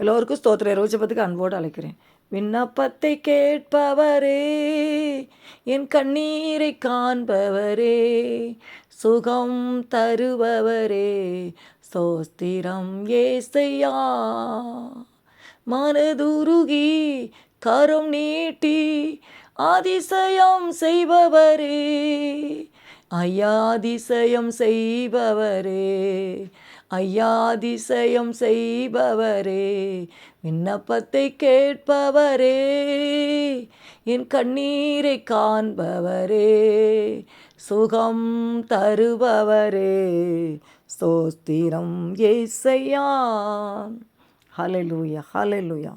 எல்லோருக்கும் ஸ்தோத்திர ரோஜபத்துக்கு அன்போடு அழைக்கிறேன். விண்ணப்பத்தை கேட்பவரே என் கண்ணீரை காண்பவரே சுகம் தருபவரே சோஸ்திரம் ஏசையா. மனதுருகி கரம் நீட்டி அதிசயம் செய்பவரே ஐயா அதிசயம் செய்பவரே ஐயா அதிசயம் செய்பவரே விண்ணப்பத்தை கேட்பவரே என் கண்ணீரை காண்பவரே சுகம் தருபவரே ஸ்தோத்திரம் ஏசையா. ஹலலூயா ஹலலூயா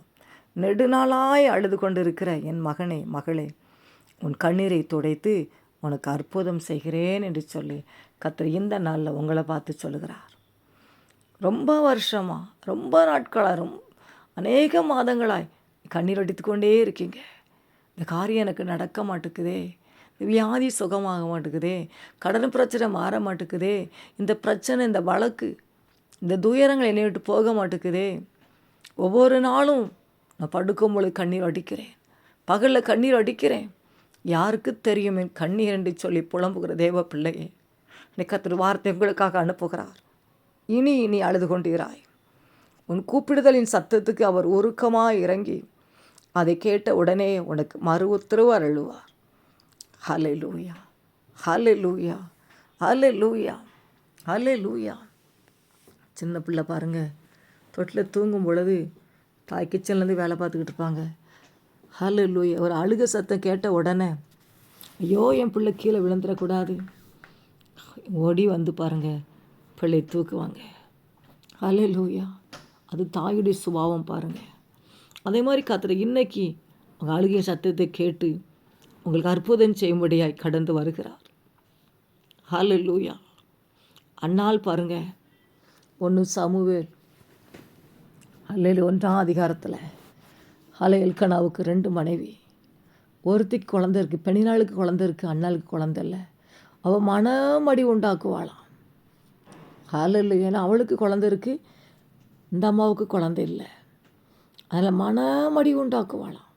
நெடுநாளாய் அழுது கொண்டிருக்கிற என் மகனே மகளே உன் கண்ணீரை துடைத்து உனக்கு அற்புதம் செய்கிறேன் என்று சொல்லி கத்திர இந்த நாளில் உங்களை பார்த்து சொல்கிறார் ரொம்ப வருஷமா ரொம்ப நாட்களாக ரொம்ப அநேக மாதங்களாய் கண்ணீர் அடித்து கொண்டே இருக்கீங்க. இந்த காரியம் எனக்கு நடக்க மாட்டேக்குதே வியாதி சுகமாக மாட்டேக்குதே கடன் பிரச்சனை மாற மாட்டேக்குதே இந்த பிரச்சனை இந்த வழக்கு இந்த துயரங்கள் என்னை விட்டு போக மாட்டேக்குதே ஒவ்வொரு நாளும் நான் படுக்கும் பொழுது கண்ணீர் அடிக்கிறேன் பகலில் கண்ணீர் அடிக்கிறேன் யாருக்கு தெரியும் என் கண்ணீர் என்று சொல்லி புலம்புகிற தேவ பிள்ளையே இன்னைக்கு கத்திர வார்த்தை உங்களுக்காக அனுப்புகிறார். இனி இனி அழுது கொண்டீராய் உன் கூப்பிடுதலின் சத்தத்துக்கு அவர் உருக்கமாக இறங்கி அதை கேட்ட உடனே உனக்கு மறு உத்தரவு அருள்வார். ஹலே லூயா ஹலே லூயா ஹலே லூயா ஹலே லூயா சின்ன பிள்ளை பாருங்கள் தொட்டில் தூங்கும் பொழுது தாய் கிச்சன்லேருந்து வேலை பார்த்துக்கிட்டு இருப்பாங்க. ஹலோ லூயா ஒரு அழுக சத்தம் கேட்ட உடனே ஐயோ என் பிள்ளை கீழே விழுந்துடக்கூடாது. ஓடி வந்து பாருங்கள் மக்களை தூக்குவாங்க. ஹலே லூயா அது தாயுடைய சுபாவம் பாருங்கள் அதே மாதிரி காத்துற இன்னைக்கு உங்கள் அழுகிய சத்தத்தை கேட்டு உங்களுக்கு அற்புதம் செய்யும்படியாய் கடந்து வருகிறார். ஹலே லூயா அண்ணால் பாருங்க. ஒன்று சமூக அல்லையில் ஒன்றாம் அதிகாரத்தில் ஹலை எல்கனாவுக்கு ரெண்டு மனைவி. ஒருத்திக்கு குழந்த இருக்குது பெண்ணினாளுக்கு குழந்த இருக்குது அண்ணாளுக்கு குழந்த இல்லை. அவள் மனமடி உண்டாக்குவாளாம். ஹாலில் ஏன்னா அவளுக்கு குழந்தை இருக்குது இந்த அம்மாவுக்கு குழந்தை இல்லை. அதில் மனமடி உண்டாக்குவாளாம்.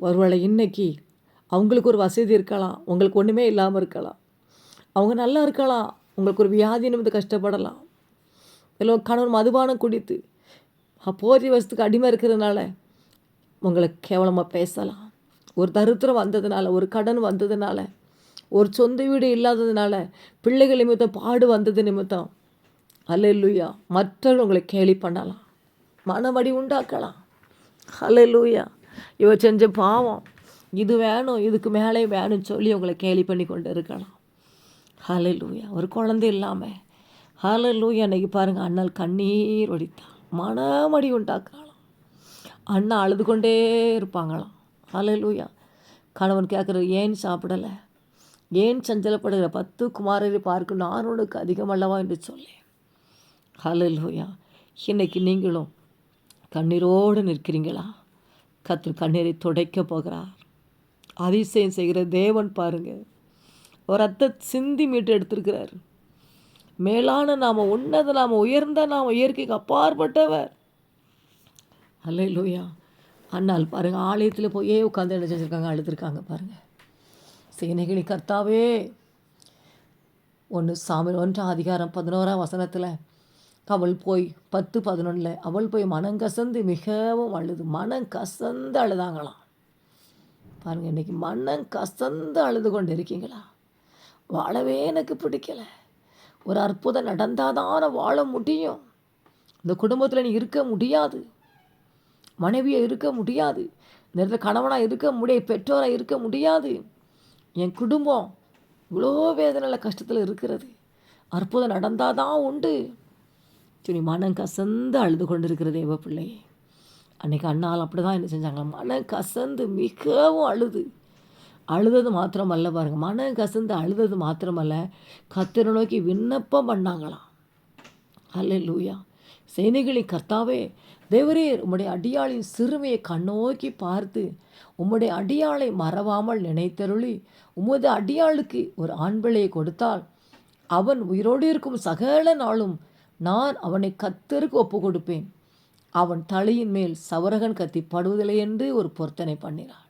ஒருவேளை இன்னைக்கு அவங்களுக்கு ஒரு வசதி இருக்கலாம் உங்களுக்கு ஒன்றுமே இல்லாமல் இருக்கலாம். அவங்க நல்லா இருக்கலாம் உங்களுக்கு ஒரு வியாதி நிமித்து கஷ்டப்படலாம். இல்லை கணவன் மதுபானம் குடித்து போதிய வசத்துக்கு அடிமை இருக்கிறதுனால உங்களை கேவலமாக பேசலாம். ஒரு தருத்திரம் வந்ததுனால ஒரு கடன் வந்ததுனால ஒரு சொந்த வீடு இல்லாததுனால பிள்ளைகள் நிமித்தம் பாடு வந்தது நிமித்தம் அல்லூயா மற்றவர்கள் உங்களை கேலி பண்ணலாம். மனமடி உண்டாக்கலாம். அல்லூயா இவ செஞ்ச பாவம். இது வேணும் இதுக்கு மேலே வேணும்னு சொல்லி உங்களை கேலி பண்ணி கொண்டு இருக்கலாம். ஹலலூயா ஒரு குழந்தை இல்லாமல் ஹலலூயா அன்னைக்கு பாருங்கள் அண்ணல் கண்ணீர் ஒடித்தான் மனமடி உண்டாக்கலாம். அண்ணா அழுது கொண்டே இருப்பாங்களாம். ஹலலூயா கணவன் கேட்குறது ஏன் சாப்பிடலை? ஏன் சஞ்சலப்படுகிற? பத்து குமாரரை பார்க்கும் நான் உனக்கு அதிகமல்லவா என்று சொல்லி. ஹalleluya. இன்னைக்கு நீங்களும் கண்ணீரோடு நிற்கிறீங்களா? கத்து கண்ணீரை துடைக்க போகிறார். அதிசயம் செய்கிற தேவன் பாருங்கள் ஒரு ரத்த சிந்தி மீட்டு எடுத்திருக்கிறார். மேலான நாம் உன்னத நாம் உயர்ந்த நாம் இயற்கைக்கு அப்பாற்பட்டவர். அல்ல லூயா அண்ணால் பாருங்கள் ஆலயத்தில் போயே உட்காந்து என்ன செஞ்சுருக்காங்க? அழுதுருக்காங்க பாருங்கள் சேனைகளி கர்த்தாவே ஒன்று சாமி ஒன்றாம் அதிகாரம் பதினோராம் வசனத்தில் அவள் போய் பத்து பதினொன்றில் அவள் போய் மனம் கசந்து மிகவும் அழுது. மனம் கசந்து அழுதாங்களாம். பாருங்கள் இன்றைக்கி மனம் கசந்து அழுது கொண்டு இருக்கீங்களா வாழவே எனக்கு பிடிக்கலை. ஒரு அற்புதம் நடந்தால் தான் வாழ முடியும். இந்த குடும்பத்தில் நீ இருக்க முடியாது. மனைவியை இருக்க முடியாது. இந்த இடத்துல கணவனாக இருக்க முடியாது பெற்றோராக இருக்க முடியாது. என் குடும்பம் இவ்வளோ வேதனையில் கஷ்டத்தில் இருக்கிறது. அற்புதம் நடந்தால் தான் உண்டு. சொல்லி மனம் கசந்து அழுது கொண்டு இருக்கிற தேவ பிள்ளை. அன்றைக்கி அண்ணால் அப்படி தான் என்ன செஞ்சாங்களா மனம் கசந்து மிகவும் அழுது. அழுதது மாத்திரமல்ல பாருங்கள் மனம் கசந்து அழுதது மாத்திரமல்ல கத்திர நோக்கி விண்ணப்பம் பண்ணாங்களாம். அல்ல லூயா சேனைகளின் கர்த்தாவே தேவரே உம்முடைய அடியாளின் சிறுமையை கண்ணோக்கி பார்த்து உம்முடைய அடியாளை மறவாமல் நினைத்தருளி உமது அடியாளுக்கு ஒரு ஆண் பிள்ளையை கொடுத்தால் அவன் உயிரோடு இருக்கும் சகல நாளும் நான் அவனை கத்தருக்கு ஒப்பு கொடுப்பேன் அவன் தலையின் மேல் சவரகன் கத்தி படுவதில்லை என்று ஒரு பொருத்தனை பண்ணினான்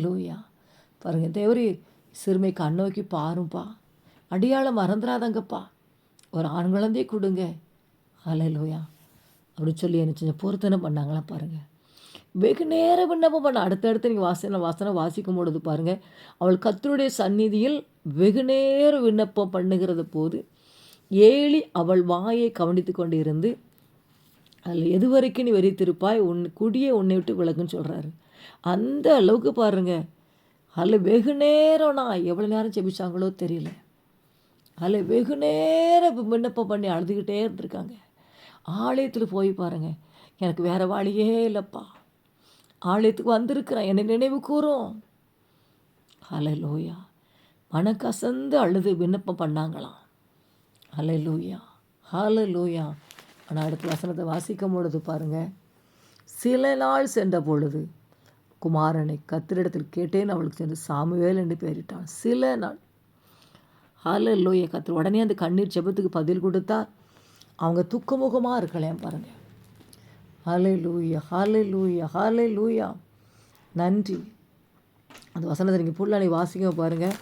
லூயா பாருங்க தேவரி சிறுமை கண்ணோக்கி பாருப்பா அடியாளம் மறந்துடாதங்கப்பா ஒரு ஆண் குழந்தையை கொடுங்க. ஹalleluya. அப்படி சொல்லி என்ன செஞ்ச பொருத்தனை பண்ணாங்களா பாருங்கள் வெகு நேரம் விண்ணப்பம் பண்ண அடுத்தடுத்து நீங்கள் வாசனை வாசனை வாசிக்கும் பொழுது பாருங்கள் அவள் கத்தருடைய சந்நிதியில் வெகு நேரம் விண்ணப்பம் பண்ணுகிறது போது ஏழி அவள் வாயை கவனித்து கொண்டு இருந்து அதில் எது வரைக்கும் நீ வெறித்திருப்பாய்? உன் குடியை உன்னை விட்டு விலகுன்னு சொல்கிறாரு அந்த அளவுக்கு பாருங்க. அதில் வெகு நேரம்னா எவ்வளோ நேரம் செபிச்சாங்களோ தெரியல. அதில் வெகு நேரம் விண்ணப்பம் பண்ணி அழுதுகிட்டே இருந்திருக்காங்க. ஆலயத்தில் போய் பாருங்க. எனக்கு வேறு வழியே இல்லைப்பா. ஆலயத்துக்கு வந்திருக்கிறேன். என்னை நினைவு கூறும். அலை லோயா மனக்கசந்து அழுது விண்ணப்பம் பண்ணாங்களாம். ஹலை லூயா லூயா ஆனால் அடுத்த வசனத்தை வாசிக்கும் பொழுது பாருங்கள் சில நாள் சென்ற பொழுது குமாரனை கத்திரிடத்தில் கேட்டேன். அவளுக்கு சென்று சாமுவேல் என்று பெயரிட்டான் சில நாள். ஹால கத்திர உடனே அந்த கண்ணீர் செபத்துக்கு பதில் கொடுத்தா அவங்க துக்கமுகமாக இருக்கலையாம் பாருங்கள் ஹாலே லூயா ஹாலே லூயா ஹாலே லூயா நன்றி. அந்த வசனத்தை நீங்கள் புல்லாணி வாசிக்க பாருங்கள்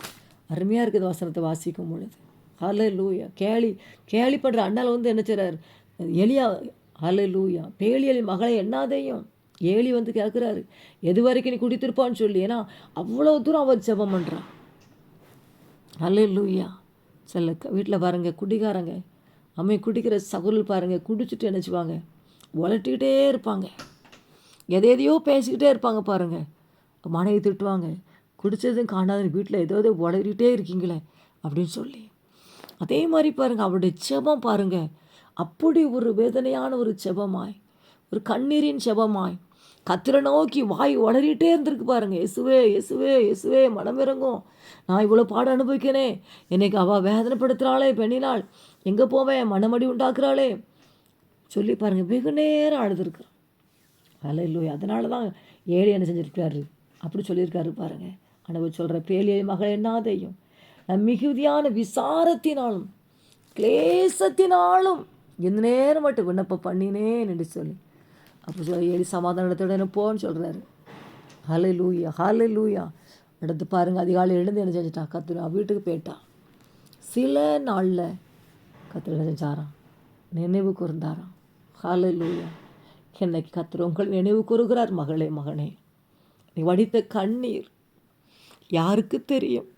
அருமையாக இருக்குது வசனத்தை வாசிக்கும் பொழுது. ஹலே லூயா கேலி கேலி பண்ணுற அண்ணால் வந்து என்ன செய்கிறார் எலியா ஹலே லூயா பேலியலி மகளை என்னாதையும் ஏலி வந்து கேட்குறாரு எது வரைக்கும் நீ குடித்திருப்பான்னு சொல்லி? ஏன்னா அவ்வளோ தூரம் அவர் ஜெபம் பண்ணுறான் ஹலே லூயா செல்ல வீட்டில் பாருங்கள் குடிக்காரங்க அம்மை குடிக்கிற சகுரல் பாருங்கள் குடிச்சிட்டு நினச்சிவாங்க உலட்டிக்கிட்டே இருப்பாங்க. எதை எதையோ பேசிக்கிட்டே இருப்பாங்க பாருங்கள் மனைவி திட்டுவாங்க குடித்ததும் காணாத வீட்டில் ஏதோ ஏதோ இருக்கீங்களே அப்படின்னு சொல்லி. அதே மாதிரி பாருங்கள் அவருடைய செபம் பாருங்கள் அப்படி ஒரு வேதனையான ஒரு செபமாய் ஒரு கண்ணீரின் செபமாய் கத்திர நோக்கி வாய் உளறிட்டே இருந்திருக்கு பாருங்கள் எசுவே எசுவே எசுவே மனம் இறங்கும். நான் இவ்வளோ பாடம் அனுபவிக்கனே என்னைக்கு அவள் வேதனைப்படுத்துகிறாளே பெண்ணினால். எங்கே போவேன்? மனமடி உண்டாக்குறாளே. சொல்லி பாருங்கள் வெகு நேரம் அழுதுருக்குறான். இல்லையோ அதனால தான் ஏழை என்ன செஞ்சுருக்காரு? அப்படி சொல்லியிருக்காரு பாருங்கள் ஆனவர் சொல்கிற பேலியை மகள் என்னாதையும். மிகுதியான விசாரத்தினாலும் கிளேசத்தினாலும் எந்த நேரம் மட்டும் விண்ணப்பம் பண்ணினேன் என்று சொல்லி. அப்போ சொல்லி ஏழி சமாதானத்தோட என்ன போன்னு சொல்கிறாரு ஹலை லூயா ஹலை லூயா அடுத்து பாருங்கள் அதிகாலை எழுந்து என்ன செஞ்சிட்டா? கத்துனா வீட்டுக்கு போயிட்டா. சில நாளில் கத்திர செஞ்சாராம்? நினைவு கூர்ந்தாராம். ஹலை லூயா என்னைக்கு கத்திர உங்கள் நினைவு கூறுகிறார் மகளே மகனே. நீ வடித்த கண்ணீர் யாருக்கு தெரியும்?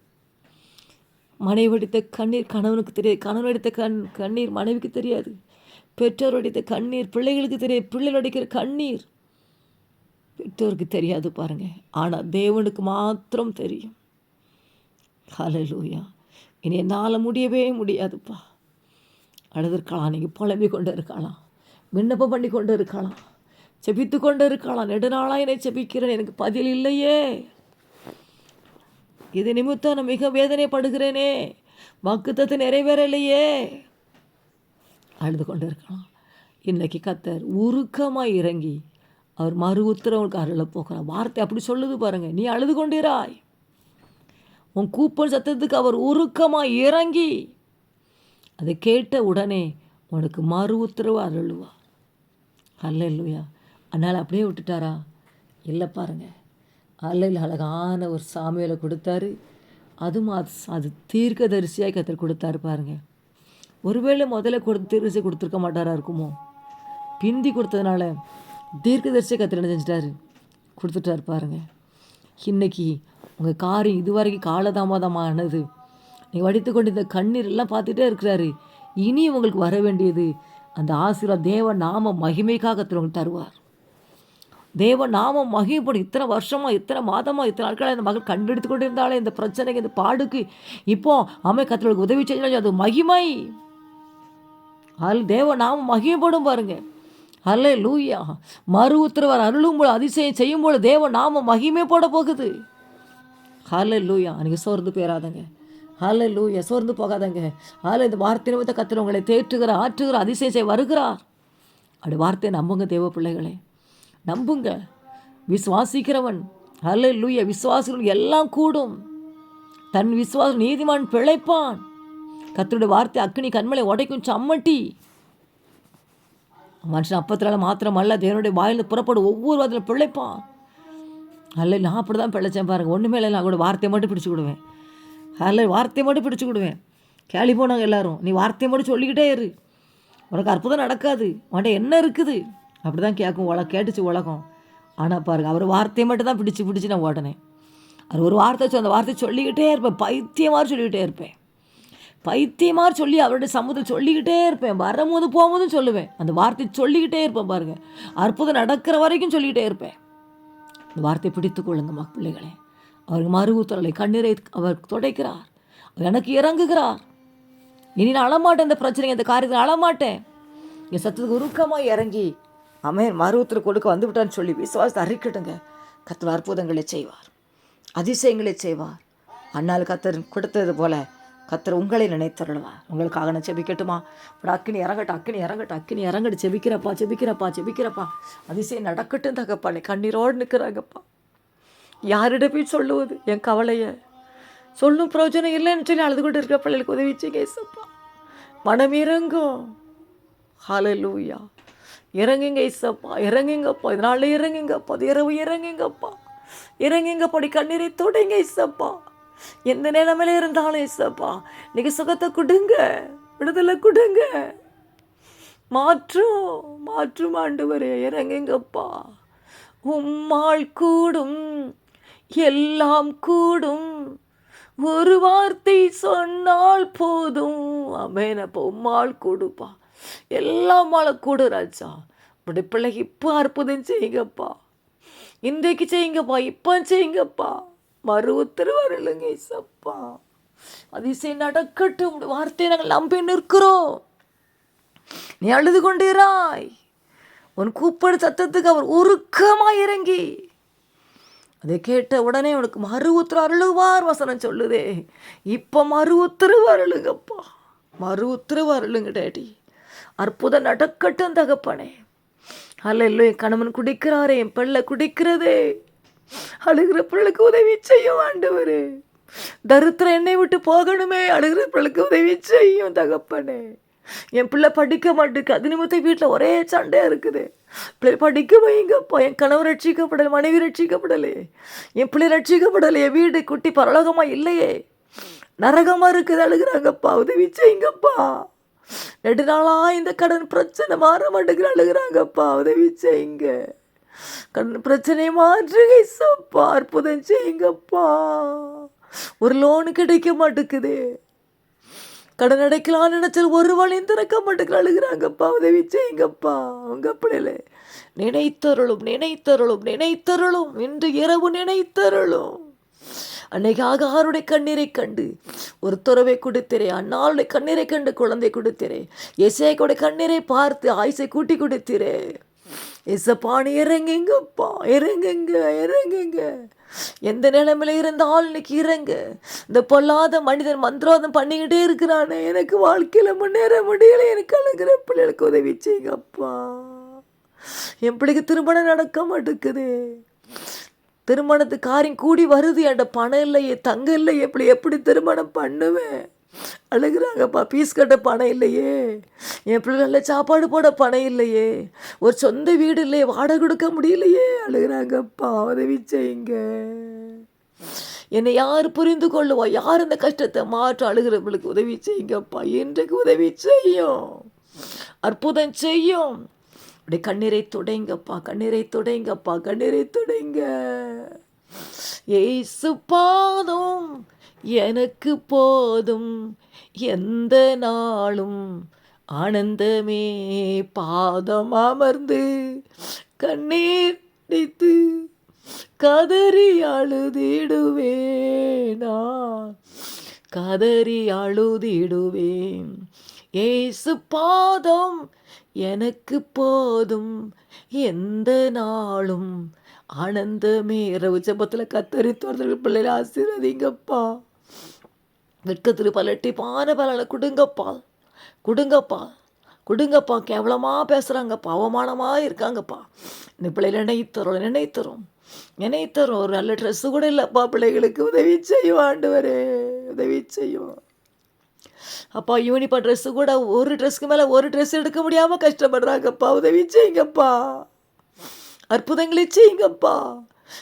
மனைவி அடித்த கண்ணீர் கணவனுக்கு தெரியாது கணவன் அடித்த கண் கண்ணீர் மனைவிக்கு தெரியாது. பெற்றோர் அடித்த கண்ணீர் பிள்ளைகளுக்கு தெரியாது. பிள்ளைகள் அடிக்கிற கண்ணீர் பெற்றோருக்கு தெரியாது பாருங்க. ஆனால் தேவனுக்கு மாத்திரம் தெரியும். ஹலலூயா இனி என்னால் முடியவே முடியாதுப்பா. அழுதுருக்கலாம் நீங்கள் புலம்பி கொண்டு இருக்கலாம். விண்ணப்பம் பண்ணி கொண்டு இருக்கலாம். செபித்து கொண்டு இருக்கலாம். நெடுநாளாக என்னை செபிக்கிறேன். எனக்கு பதில் இல்லையே. இது நிமித்தம் நான் மிக வேதனைப்படுகிறேனே. வாக்குத்தத்தை நிறைவேறலையே. அழுது கொண்டு இருக்கலாம் இன்றைக்கி கத்தர் உருக்கமாக இறங்கி அவர் மறு உத்தரவுக்கு அருள போகிறார். வார்த்தை அப்படி சொல்லுது பாருங்கள் நீ அழுது கொண்டிராய். உன் கூப்பன் சத்தத்துக்கு அவர் உருக்கமாக இறங்கி அதை கேட்ட உடனே உனக்கு மறு உத்தரவு அருள்வா அல்ல இல்லையா அதனால் அப்படியே விட்டுட்டாரா? இல்லை பாருங்க. அல்லையில் அழகான ஒரு சாமியில் கொடுத்தாரு. அதுவும் அது அது தீர்க்கதரிசியாக கத்தர் கொடுத்தாரு பாருங்க. ஒருவேளை முதல்ல கொடுத்து தீர்க்கதரிசி கொடுத்துருக்க மாட்டாரா இருக்குமோ? பிந்தி கொடுத்ததுனால தீர்க்கதரிசியை கத்தர் என்ன செஞ்சிட்டாரு? கொடுத்துட்டாரு பாருங்க. இன்னைக்கு உங்கள் காரியம் இதுவரைக்கும் காலதாமதமானது நீங்கள் வடித்து கொண்டு இந்த கண்ணீர் எல்லாம் பார்த்துட்டே இருக்கிறாரு. இனி உங்களுக்கு வர வேண்டியது அந்த ஆசிரியர் தேவ நாம மகிமைக்காக கத்தர் உங்களுக்கு தருவார். தேவ நாமம் மகிமைப்படும். இத்தனை வருஷமாக இத்தனை மாதமாக இத்தனை நாட்களாக இந்த மகள் கண்டெடுத்து கொண்டு இருந்தாலே இந்த பிரச்சனைக்கு இந்த பாடுக்கு. இப்போ அமை கத்தர்களுக்கு உதவி செஞ்சாலும் அது மகிமை. அதில் தேவ நாமம் மகிமைப்படும் பாருங்க. அல்ல லூயா மறு உத்தரவர் அருளும்போது அதிசயம் செய்யும் போது தேவ நாம போட போகுது. ஹலே லூயா நீங்கள் சோர்ந்து போயிடாதங்க ஹலே லூயா சோர்ந்து போகாதங்க. ஹலே இந்த வார்த்தை நிமித்த கத்துறவங்களை உங்களை தேற்றுகிற ஆற்றுகிற அதிசயம் செய்ய வருகிறார். அப்படி வார்த்தையை நம்புங்க தேவ பிள்ளைகளே. நம்புங்க. விசுவாசிக்கிறவன் அல்ல லூய விசுவாசிகள் எல்லாம் கூடும். தன் விசுவாசம் நீதிமான் பிழைப்பான். கத்தருடைய வார்த்தை அக்னி கண்மலை உடைக்கும் சம்மட்டி. மனுஷன் அப்பத்தினால மாத்திரம் அல்ல தேவனுடைய வாயில் புறப்படும் ஒவ்வொரு வாரத்தில் பிழைப்பான். அல்ல நான் அப்படி தான் பிழைச்சேன் பாருங்கள் ஒன்றுமே இல்லை நான் கூட வார்த்தையை மட்டும் பிடிச்சி விடுவேன். அல்ல வார்த்தையை மட்டும் பிடிச்சி விடுவேன். கேள்வி போனாங்க எல்லாரும். நீ வார்த்தையை மட்டும் சொல்லிக்கிட்டே இரு. உனக்கு அற்புதம் நடக்காது. உன்ட்ட என்ன இருக்குது? அப்படி தான் கேட்கும் உலக கேட்டுச்சு உலகம். ஆனால் பாருங்கள் அவர் வார்த்தையை மட்டும் தான் பிடிச்சி பிடிச்சி நான் ஓட்டினேன். அது ஒரு வார்த்தை சொ- அந்த வார்த்தையை சொல்லிக்கிட்டே இருப்பேன் பைத்தியமாக சொல்லிக்கிட்டே இருப்பேன். பைத்தியமாக சொல்லி அவருடைய சமூகத்தில் சொல்லிக்கிட்டே இருப்பேன். வரும்போது போகும்போதும் சொல்லுவேன். அந்த வார்த்தை சொல்லிக்கிட்டே இருப்பேன் பாருங்கள் அற்புதம் நடக்கிற வரைக்கும் சொல்லிக்கிட்டே இருப்பேன். இந்த வார்த்தை பிடித்து கொள்ளுங்க பிள்ளைகளே. அவருக்கு மறுவுத்தரலை கண்ணீரை அவர் துடைக்கிறார். அவர் எனக்கு இறங்குகிறார். இனி நான் அழமாட்டேன் இந்த பிரச்சனை இந்த காரியத்தில் அழமாட்டேன். என் சத்தத்துக்கு உருக்கமாக இறங்கி அமையர் மருவத்தில் கொடுக்க வந்து விட்டான்னு சொல்லி விசுவாசத்தை அறிக்கட்டுங்க. கத்தர் அற்புதங்களை செய்வார். அதிசயங்களை செய்வார். அண்ணால் கத்தர் கொடுத்தது போல கத்தர் உங்களை நினைத்தருள்வார் உங்களுக்காக நான் செபிக்கட்டுமா இப்படி அக்கினி இறங்கட்டும் அக்கினி இறங்கட்டும் அக்கினி இறங்கட்டு செபிக்கிறப்பா செபிக்கிறப்பா செபிக்கிறப்பா அதிசயம் நடக்கட்டும் தகப்பா. நீ கண்ணீரோடு நிற்கிறாங்கப்பா. யாரிட போய் சொல்லுவது? என் கவலையை. சொல்லும் பிரயோஜனம் இல்லைன்னு சொல்லி அழுது கொண்டு இருக்கிற பிள்ளைகளுக்கு உதவிச்சு கேசப்பா ஏசப்பா. மனம் இறங்கும் இறங்குங்க ஏசப்பா இறங்குங்கப்பா இதனால இறங்குங்கப்பா அது இரவு இறங்குங்கப்பா. இறங்குங்கப்படி கண்ணீரை தொடைங்க ஏசப்பா எந்த நிலைமையில இருந்தாலும் ஏசப்பா நீங்கள் சுகத்தை கொடுங்க விடுதலை கொடுங்க. மாற்றும் மாற்றும் ஆண்டவரே இறங்குங்கப்பா. உம்மாள் கூடும் எல்லாம் கூடும். ஒரு வார்த்தை சொன்னால் போதும். அமேனப்பா உம்மாள் கூடுப்பா. எல்லாம் மாலை கூடு ராஜா. உடைய பிள்ளைக்கு இப்போ அற்புதம் செய்யுங்கப்பா. இன்றைக்கு செய்யுங்கப்பா இப்போ செய்யுங்கப்பா. மறு உத்தரவு வரலுங்க இசப்பா அதிசயம் நடக்கட்டும் வார்த்தையை நாங்கள் நம்பி நிற்கிறோம். நீ அழுது கொண்டிராய். உன் கூப்பிடு சத்தத்துக்கு அவர் உருக்கமாக இறங்கி. அதை கேட்ட உடனே உனக்கு மறு உத்தரவு அருளுவார் வசனம் சொல்லுதே. இப்போ மறு உத்தரவு அருளுங்கப்பா. மறு உத்தரவு அருளுங்க டேடி. அற்புதம் நடக்கட்டும் தகப்பனே. அல்ல என் கணவன் குடிக்கிறாரே என் பிள்ளை குடிக்கிறதே. அழுகிற பிள்ளைக்கு உதவி செய்யும் ஆண்டவரே. தரித்திரம் என்னை விட்டு போகணுமே அழுகிற பிள்ளைக்கு உதவி செய்யும் தகப்பனே. என் பிள்ளை படிக்க மாட்டேங்குது அது நிமித்தம் வீட்டில் ஒரே சண்டையாக இருக்குது. பிள்ளை படிக்க வைங்கப்பா என் கணவர் ரட்சிக்கப்படலை மனைவி ரட்சிக்கப்படலே. என் பிள்ளை ரட்சிக்கப்படலை என் வீடு குட்டி பரலோகமாக இல்லையே. நரகமாக இருக்குது அழுகிறாங்கப்பா உதவி செய்யுங்கப்பா. ரெண்டு நாளாக இந்த கடன் பிரச்சனை மாற மாட்டேங்கிற அழுகிறாங்கப்பா உதவி செய்யுங்க கடன் பிரச்சனையை மாற்றுங்க சப்பா அற்புதம் செய்யுங்கப்பா. ஒரு லோனு கிடைக்க மாட்டேங்குது. கடன் அடைக்கலாம்னு நினைச்சல் ஒரு வழியும் திறக்க மாட்டேங்கிற அழுகிறாங்கப்பா உதவி செய்யுங்கப்பா உங்க பிள்ளைகளே நினைத்தருளும் நினைத்தருளும் நினைத்தருளும். இன்று இரவு நினைத்தருளும். அன்னைக்காக ஆருடைய கண்ணீரை கண்டு ஒரு துறவை கொடுத்திரே அண்ணாளுடைய கண்ணீரை கண்டு குழந்தை கொடுத்திரே எசேக்கோட கண்ணீரை பார்த்து ஆயுசை கூட்டி கொடுத்திரே. எசப்பாணி இறங்குங்கப்பா இறங்குங்க இறங்குங்க. எந்த நிலைமையில இருந்தாலும் இன்னைக்கு இறங்க. இந்த பொல்லாத மனிதன் மந்திரவாதம் பண்ணிக்கிட்டே இருக்கிறானே. எனக்கு வாழ்க்கையில முன்னேற முடியல. எனக்கு அழுகிற பிள்ளைகளுக்கு உதவி செய்யுங்கப்பா. என் பிள்ளைக்கு திருமணம் நடக்க மாட்டேங்குது. திருமணத்து காரியம் கூடி வருது. என்கிட்ட பணம் இல்லையே தங்கம் இல்லையே எப்படி எப்படி திருமணம் பண்ணுவேன்? அழுகுறாங்கப்பா பீஸ் கட்ட பணம் இல்லையே. என் பிள்ளைகள சாப்பாடு போட பணம் இல்லையே. ஒரு சொந்த வீடு இல்லையே வாடகை கொடுக்க முடியலையே. அழுகுறாங்கப்பா உதவி செய்யுங்க என்னை யார் புரிந்து கொள்ளுவா? யார் அந்த கஷ்டத்தை மாற்ற அழுகிறவங்களுக்கு உதவி செய்யுங்கப்பா. இன்றைக்கு உதவி செய்யும். அற்புதம் செய்யும். அப்படியே கண்ணீரை துடைங்கப்பா கண்ணீரை துடைங்கப்பா கண்ணீரை துடைங்க. ஏசு பாதம் எனக்கு போதும் எந்த நாளும் ஆனந்தமே பாதம் அமர்ந்து கண்ணீர் அடித்து கதறி அழுதிடுவேனா. கதறி அழுதிடுவேன். ஏசு பாதம் எனக்கு போதும். எந்த நாளும் ஆனந்தமே இரவு ஜபத்தில் கத்தரி தோறுதல் பிள்ளைகளை ஆசீர்வதிங்கப்பா. வெட்கத்தில் பலட்டி பான பலனை கொடுங்கப்பா. கொடுங்கப்பா. கொடுங்கப்பா. கேவலமாக பேசுகிறாங்கப்பா அவமானமாக இருக்காங்கப்பா. இந்த பிள்ளைகளை நினைத்தரும் நினைத்தரும் நினைத்தரும். ஒரு நல்ல ட்ரெஸ்ஸு கூட இல்லைப்பா. பிள்ளைகளுக்கு உதவி செய்யும் ஆண்டவரே. உதவி செய்யும். அப்பா யூனிஃபார்ம் ட்ரெஸ்ஸு கூட ஒரு ட்ரெஸ்க்கு மேலே ஒரு ட்ரெஸ் எடுக்க முடியாமல் கஷ்டப்படுறாங்கப்பா. உதவி செய்யுங்கப்பா. அற்புதங்களை செய்யுங்கப்பா.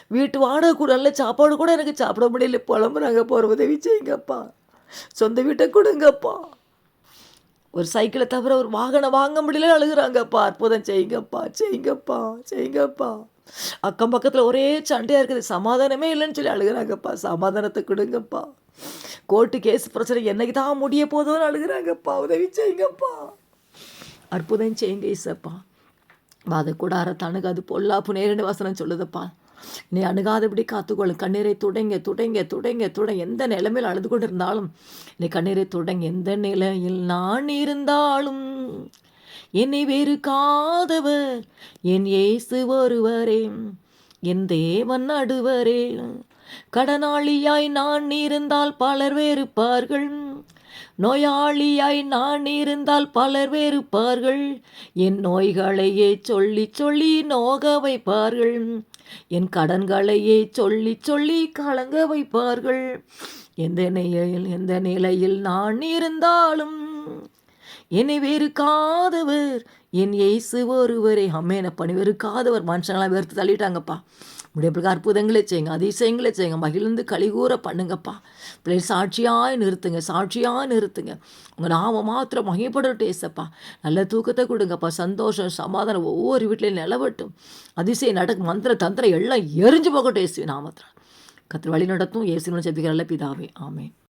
வீட்டு வாடகை கூட நல்ல சாப்பாடு கூட எனக்கு சாப்பிட முடியல. புலம்புறாங்க போகிற உதவி செய்யுங்கப்பா. சொந்த வீட்டை கொடுங்கப்பா. ஒரு சைக்கிளை தவிர ஒரு வாகனம் வாங்க முடியல அழுகுறாங்கப்பா. அற்புதம் செய்யுங்கப்பா செய்யுங்கப்பா செய்யுங்கப்பா. அக்கம் பக்கத்தில் ஒரே சண்டையாக இருக்குது. சமாதானமே இல்லைன்னு சொல்லி அழுகுறாங்கப்பா. சமாதானத்தை கொடுங்கப்பா. கோர்ட்டு கேஸ் பிரச்சனை என்னைக்கு தான் முடிய போதோன்னு அழுகுறாங்கப்பா. உதவி செய்யுங்கப்பா. அற்புதம் செய்யுங்க ஈசப்பா. வாத கூடாரத்தை அணுகாது பொல்லாப்பு நேரண்டு வசனம் சொல்லுதப்பா. நீ அணுகாதபடி காத்துக்கொள்ளும் கண்ணீரை துடைங்க துடைங்க துடைங்க துடங்க எந்த நிலைமையில் அழுது கொண்டு இருந்தாலும் நீ கண்ணீரை துடைங்க. எந்த நிலையில் நான் இருந்தாலும் என்னை வேறு காதவர். என் ஏசு ஒருவரே என் தேவன் நடுவரே. கடனாளியாய் நான் இருந்தால் பலர் வேறுப்பார்கள். நோயாளியாய் நான் இருந்தால் பலர் வேறுப்பார்கள். என் நோய்களையே சொல்லி சொல்லி நோக வைப்பார்கள். என் கடன்களையே சொல்லி சொல்லி கலங்க வைப்பார்கள். எந்த நிலையில் எந்த நிலையில் நான் இருந்தாலும் என்னை வேறு காதவர் என் இயேசு ஒருவரை. அம்மேன. பணி வெறுக்காதவர். மனுஷங்களாம் வெறுத்து தள்ளிட்டாங்கப்பா. முடியப்பிறகு அற்புதங்களை செய்யுங்க அதிசயங்களை செய்யுங்க மகிழ்ந்து கழிகூற பண்ணுங்கப்பா. பிள்ளை சாட்சியாக நிறுத்துங்க சாட்சியாக நிறுத்துங்க. உங்கள் நாம மாத்திரம் மகிப்படட்டும் ஏசப்பா. நல்ல தூக்கத்தை கொடுங்கப்பா சந்தோஷம் சமாதானம் ஒவ்வொரு வீட்லேயும் நிலவட்டும். அதிசயம் நடக்கும் மந்திர தந்திரம் எல்லாம் எரிஞ்சு போகட்டும் இயேசு நாமத்திரம் கத்திர வழி நடத்தும் ஏசுன்னு செபிக்கிறல்ல பிதாவே ஆமே